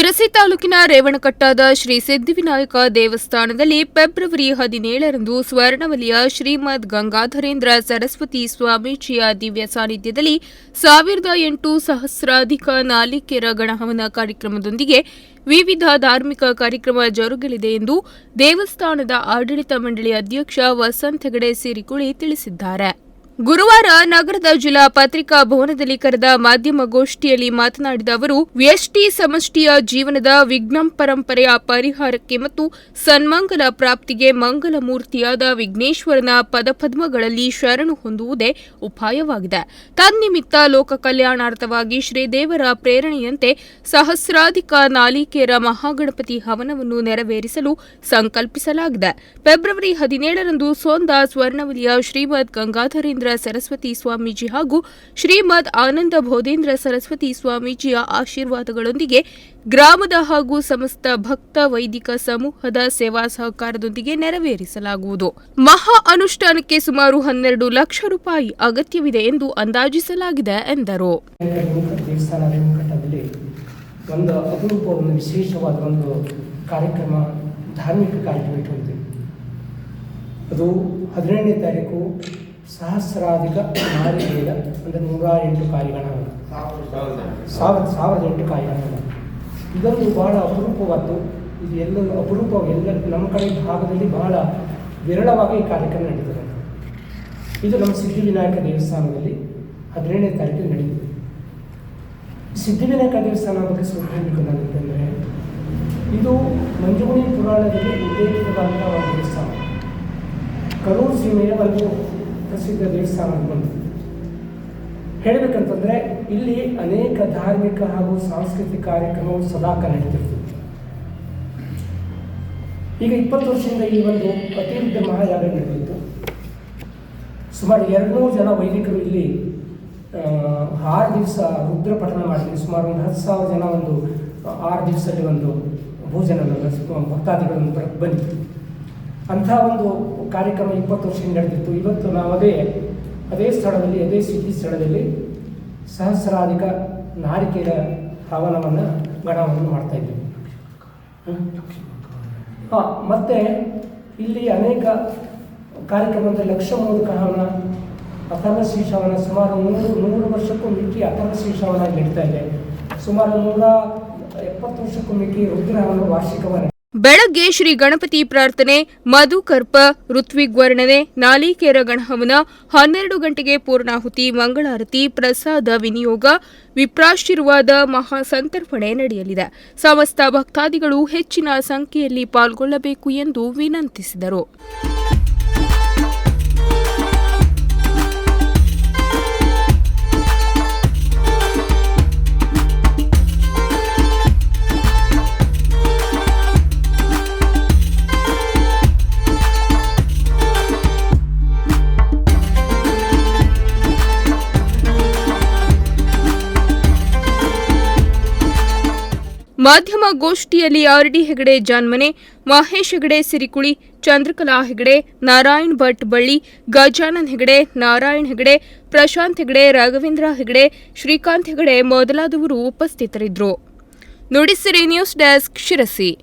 ಶಿರಸಿ ತಾಲೂಕಿನ ರೇವಣಕಟ್ಟಾದ ಶ್ರೀ ಸಿದ್ಧಿವಿನಾಯಕ ದೇವಸ್ಥಾನದಲ್ಲಿ ಫೆಬ್ರವರಿ ಹದಿನೇಳರಂದು ಸ್ವರ್ಣವಲಿಯ ಶ್ರೀಮದ್ ಗಂಗಾಧರೇಂದ್ರ ಸರಸ್ವತಿ ಸ್ವಾಮೀಜಿಯ ದಿವ್ಯ ಸಾನ್ನಿಧ್ಯದಲ್ಲಿ ಸಾವಿರದ ಎಂಟು ಸಹಸ್ರಾಧಿಕ ನಾಲಿಕೆರ ಗಣಹವನ ಕಾರ್ಯಕ್ರಮದೊಂದಿಗೆ ವಿವಿಧ ಧಾರ್ಮಿಕ ಕಾರ್ಯಕ್ರಮ ಜರುಗಲಿದೆ ಎಂದು ದೇವಸ್ಥಾನದ ಆಡಳಿತ ಮಂಡಳಿ ಅಧ್ಯಕ್ಷ ವಸಂತ್ ಹೆಗಡೆ ಸಿರಿಕುಳಿ ತಿಳಿಸಿದ್ದಾರೆ. ಗುರುವಾರ ನಗರದ ಜಿಲ್ಲಾ ಪತ್ರಿಕಾ ಭವನದಲ್ಲಿ ಕರೆದ ಮಾಧ್ಯಮಗೋಷ್ಠಿಯಲ್ಲಿ ಮಾತನಾಡಿದ ಅವರು ವ್ಯಷ್ಟಿ ಸಮಷ್ಟಿಯ ಜೀವನದ ವಿಘ್ನಂ ಪರಂಪರೆಯ ಪರಿಹಾರಕ್ಕೆ ಮತ್ತು ಸನ್ಮಂಗಲ ಪ್ರಾಪ್ತಿಗೆ ಮಂಗಲ ಮೂರ್ತಿಯಾದ ವಿಘ್ನೇಶ್ವರನ ಪದಪದ್ಮಗಳಲ್ಲಿ ಶರಣು ಹೊಂದುವುದೇ ಉಪಾಯವಾಗಿದೆ. ತನ್ನಿಮಿತ್ತ ಲೋಕ ಕಲ್ಯಾಣಾರ್ಥವಾಗಿ ಶ್ರೀದೇವರ ಪ್ರೇರಣೆಯಂತೆ ಸಹಸ್ರಾಧಿಕ ನಾಲಿಕೇರ ಮಹಾಗಣಪತಿ ಹವನವನ್ನು ನೆರವೇರಿಸಲು ಸಂಕಲ್ಪಿಸಲಾಗಿದೆ. ಫೆಬ್ರವರಿ ಹದಿನೇಳರಂದು ಸೋಂದ ಸ್ವರ್ಣವಲಿಯ ಶ್ರೀಮದ್ ಗಂಗಾಧರೇಂದ್ರ ಸರಸ್ವತಿ ಸ್ವಾಮೀಜಿ ಹಾಗೂ ಶ್ರೀಮದ್ ಆನಂದ ಬೋಧೇಂದ್ರ ಸರಸ್ವತಿ ಸ್ವಾಮೀಜಿಯ ಆಶೀರ್ವಾದಗಳೊಂದಿಗೆ ಗ್ರಾಮದ ಹಾಗೂ ಸಮಸ್ತ ಭಕ್ತ ವೈದಿಕ ಸಮೂಹದ ಸೇವಾ ಸಹಕಾರದೊಂದಿಗೆ ನೆರವೇರಿಸಲಾಗುವುದು. ಮಹಾ ಅನುಷ್ಠಾನಕ್ಕೆ ಸುಮಾರು ಹನ್ನೆರಡು ಲಕ್ಷ ರೂಪಾಯಿ ಅಗತ್ಯವಿದೆ ಎಂದು ಅಂದಾಜಿಸಲಾಗಿದೆ ಎಂದರು. ಒಂದು ಅಪರೂಪ, ಒಂದು ವಿಶೇಷವಾದ ಒಂದು ಕಾರ್ಯಕ್ರಮ, ಧಾರ್ಮಿಕ ಕಾರ್ಯಕ್ರಮ ಅದು ಹದಿನೇಳನೇ ತಾರೀಕು ಸಹಸ್ರಾಧಿಕ ನಾರಿಕೆಯ ಅಂದರೆ ನೂರ ಎಂಟು ಕಾಯಿಗಳ ಸಾವಿರದ ಸಾವಿರದ ಎಂಟು ಕಾಯಿಗಳ ಇದೊಂದು ಬಹಳ ಅಪರೂಪವಾದ್ದು. ಇದು ಎಲ್ಲರೂ ಅಪರೂಪ ಎಲ್ಲ ನಮ್ಮ ಕಡೆ ಭಾಗದಲ್ಲಿ ಬಹಳ ವಿರಳವಾಗಿ ಈ ಕಾರ್ಯಕ್ರಮ ನಡೀತದೆ. ಇದು ನಮ್ಮ ಸಿದ್ಧಿವಿನಾಯಕ ದೇವಸ್ಥಾನದಲ್ಲಿ ಹದಿನೇಳನೇ ತಾರೀಕು ನಡೆಯುತ್ತೆ. ಸಿದ್ಧಿವಿನಾಯಕ ದೇವಸ್ಥಾನ ಬಗ್ಗೆ ಸ್ವಲ್ಪ ಇದು ಮಂಜುಗುಣಿ ಪುರಾಣದಲ್ಲಿ ಉಲ್ಲೇಖಿತವಾದಂಥ ಒಂದು ದೇವಸ್ಥಾನ. ಕರೂರು ಸೀಮೆಯ ಒಂದು ಪ್ರಸಿದ್ಧ ದೇವಸ್ಥಾನ ಬಂತು ಹೇಳಬೇಕಂತಂದರೆ ಇಲ್ಲಿ ಅನೇಕ ಧಾರ್ಮಿಕ ಹಾಗೂ ಸಾಂಸ್ಕೃತಿಕ ಕಾರ್ಯಕ್ರಮಗಳು ಸದಾಕಾಲ ನಡೀತಿರ್ತದೆ ಈಗ ಇಪ್ಪತ್ತು ವರ್ಷದಿಂದ ಇಲ್ಲಿ ಒಂದು ಅತಿವೃದ್ಧ ಮಹಾಯಾಗ ನಡೆದಿತ್ತು ಸುಮಾರು ಎರಡುನೂರು ಜನ ವೈದಿಕರು ಇಲ್ಲಿ ಆರು ದಿವಸ ರುದ್ರ ಪಠನ ಮಾಡಿದ್ವಿ. ಸುಮಾರು ಒಂದು ಹತ್ತು ಸಾವಿರ ಜನ ಒಂದು ಆರು ದಿವಸದಲ್ಲಿ ಒಂದು ಭೋಜನ ಭಕ್ತಾದಿಗಳನ್ನು ಬಂದಿತ್ತು ಅಂಥ ಒಂದು ಕಾರ್ಯಕ್ರಮ ಇಪ್ಪತ್ತು ವರ್ಷ ನಡೆದಿತ್ತು. ಇವತ್ತು ನಾವು ಅದೇ ಅದೇ ಸ್ಥಳದಲ್ಲಿ, ಅದೇ ಸಿಟಿ ಸ್ಥಳದಲ್ಲಿ ಸಹಸ್ರಾಧಿಕ ನಾರಿಕೆಯ ಹವನವನ್ನು ಗಣವನ್ನು ಮಾಡ್ತಾ ಇದ್ದೀವಿ. ಹಾಂ, ಮತ್ತು ಇಲ್ಲಿ ಅನೇಕ ಕಾರ್ಯಕ್ರಮದ ಲಕ್ಷ ಮೂಲಕ ಹವನ ಅಥರ್ವ ಶ್ರೀಶವನ ಸುಮಾರು ನೂರು ನೂರು ವರ್ಷಕ್ಕೂ ಮಿಕ್ಕಿ ಅಥರ್ವ ಶ್ರೀಶವನ ನಡೀತಾ ಇದೆ. ಸುಮಾರು ನೂರ ಎಪ್ಪತ್ತು ವರ್ಷಕ್ಕೂ ಮಿಕ್ಕಿ ರುದ್ರಹವನ ವಾರ್ಷಿಕವನ ಬೆಳಗ್ಗೆ ಶ್ರೀ ಗಣಪತಿ ಪ್ರಾರ್ಥನೆ, ಮಧುಕರ್ಪ, ಋತ್ವಿಗ್ವರ್ಣನೆ, ನಾಲಿಕೇರ ಗಣಹವನ, ಹನ್ನೆರಡು ಗಂಟೆಗೆ ಪೂರ್ಣಾಹುತಿ, ಮಂಗಳಾರತಿ, ಪ್ರಸಾದ ವಿನಿಯೋಗ ವಿಪ್ರಾಶೀರ್ವಾದ ಮಹಾಸಂತರ್ಪಣೆ ನಡೆಯಲಿದೆ. ಸಮಸ್ತ ಭಕ್ತಾದಿಗಳು ಹೆಚ್ಚಿನ ಸಂಖ್ಯೆಯಲ್ಲಿ ಪಾಲ್ಗೊಳ್ಳಬೇಕು ಎಂದು ವಿನಂತಿಸಿದರು. ಮಾಧ್ಯಮ ಗೋಷ್ಠಿಯಲ್ಲಿ ಆರ್ಡಿ ಹೆಗಡೆ ಜಾನ್ಮನೆ, ಮಹೇಶ್ ಹೆಗಡೆ ಸಿರಿಕುಳಿ, ಚಂದ್ರಕಲಾ ಹೆಗಡೆ, ನಾರಾಯಣ್ ಭಟ್ ಬಳ್ಳಿ, ಗಜಾನನ್ ಹೆಗಡೆ, ನಾರಾಯಣ್ ಹೆಗಡೆ, ಪ್ರಶಾಂತ್ ಹೆಗಡೆ, ರಾಘವೇಂದ್ರ ಹೆಗಡೆ, ಶ್ರೀಕಾಂತ್ ಹೆಗಡೆ ಮೊದಲಾದವರು ಉಪಸ್ಥಿತರಿದ್ದರು. Nudisiri news desk Sirsi.